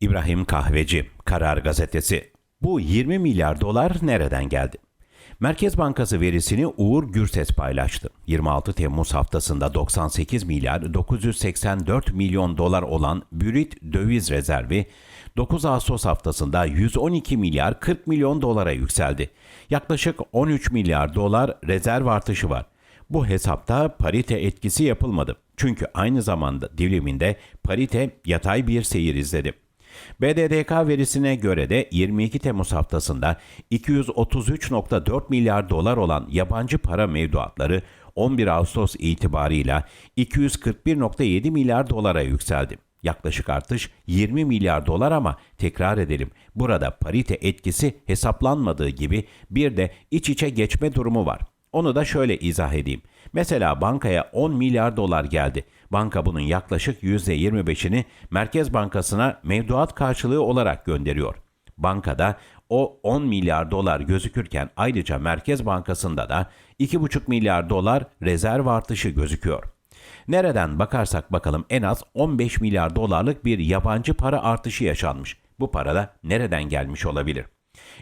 İbrahim Kahveci, Karar Gazetesi. Bu 20 milyar dolar nereden geldi? Merkez Bankası verisini Uğur Gürses paylaştı. 26 Temmuz haftasında 98 milyar 984 milyon dolar olan brüt döviz rezervi 9 Ağustos haftasında 112 milyar 40 milyon dolara yükseldi. Yaklaşık 13 milyar dolar rezerv artışı var. Bu hesapta parite etkisi yapılmadı. Çünkü aynı zamanda diliminde parite yatay bir seyir izledi. BDDK verisine göre de 22 Temmuz haftasında 233.4 milyar dolar olan yabancı para mevduatları 11 Ağustos itibarıyla 241.7 milyar dolara yükseldi. Yaklaşık artış 20 milyar dolar ama tekrar edelim burada parite etkisi hesaplanmadığı gibi bir de iç içe geçme durumu var. Onu da şöyle izah edeyim. Mesela bankaya 10 milyar dolar geldi. Banka bunun yaklaşık %25'ini Merkez Bankası'na mevduat karşılığı olarak gönderiyor. Bankada o 10 milyar dolar gözükürken ayrıca Merkez Bankası'nda da 2,5 milyar dolar rezerv artışı gözüküyor. Nereden bakarsak bakalım en az 15 milyar dolarlık bir yabancı para artışı yaşanmış. Bu para da nereden gelmiş olabilir?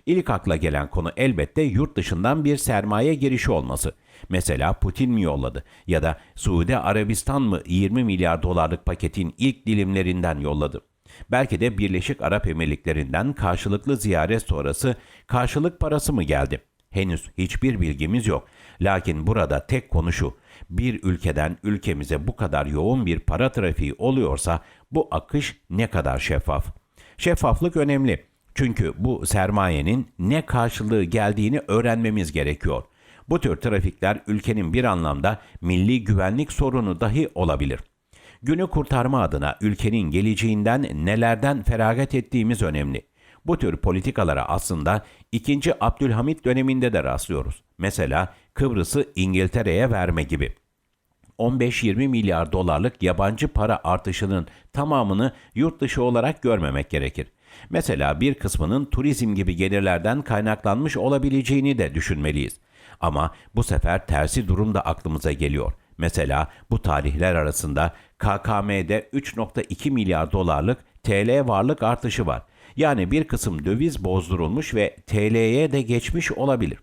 İlk akla gelen konu elbette yurt dışından bir sermaye girişi olması. Mesela Putin mi yolladı ya da Suudi Arabistan mı 20 milyar dolarlık paketin ilk dilimlerinden yolladı? Belki de Birleşik Arap Emirlikleri'nden karşılıklı ziyaret sonrası karşılık parası mı geldi? Henüz hiçbir bilgimiz yok. Lakin burada tek konu şu. Bir ülkeden ülkemize bu kadar yoğun bir para trafiği oluyorsa bu akış ne kadar şeffaf? Şeffaflık önemli. Çünkü bu sermayenin ne karşılığı geldiğini öğrenmemiz gerekiyor. Bu tür trafikler ülkenin bir anlamda milli güvenlik sorunu dahi olabilir. Günü kurtarma adına ülkenin geleceğinden nelerden feragat ettiğimiz önemli. Bu tür politikalara aslında 2. Abdülhamit döneminde de rastlıyoruz. Mesela Kıbrıs'ı İngiltere'ye verme gibi. 15-20 milyar dolarlık yabancı para artışının tamamını yurt dışı olarak görmemek gerekir. Mesela bir kısmının turizm gibi gelirlerden kaynaklanmış olabileceğini de düşünmeliyiz. Ama bu sefer tersi durum da aklımıza geliyor. Mesela bu tarihler arasında KKM'de 3.2 milyar dolarlık TL varlık artışı var. Yani bir kısım döviz bozdurulmuş ve TL'ye de geçmiş olabilir.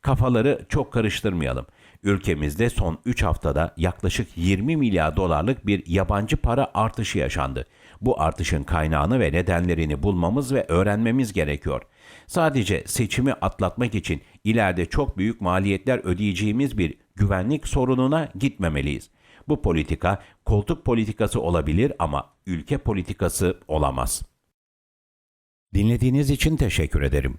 Kafaları çok karıştırmayalım. Ülkemizde son 3 haftada yaklaşık 20 milyar dolarlık bir yabancı para artışı yaşandı. Bu artışın kaynağını ve nedenlerini bulmamız ve öğrenmemiz gerekiyor. Sadece seçimi atlatmak için ileride çok büyük maliyetler ödeyeceğimiz bir güvenlik sorununa gitmemeliyiz. Bu politika koltuk politikası olabilir ama ülke politikası olamaz. Dinlediğiniz için teşekkür ederim.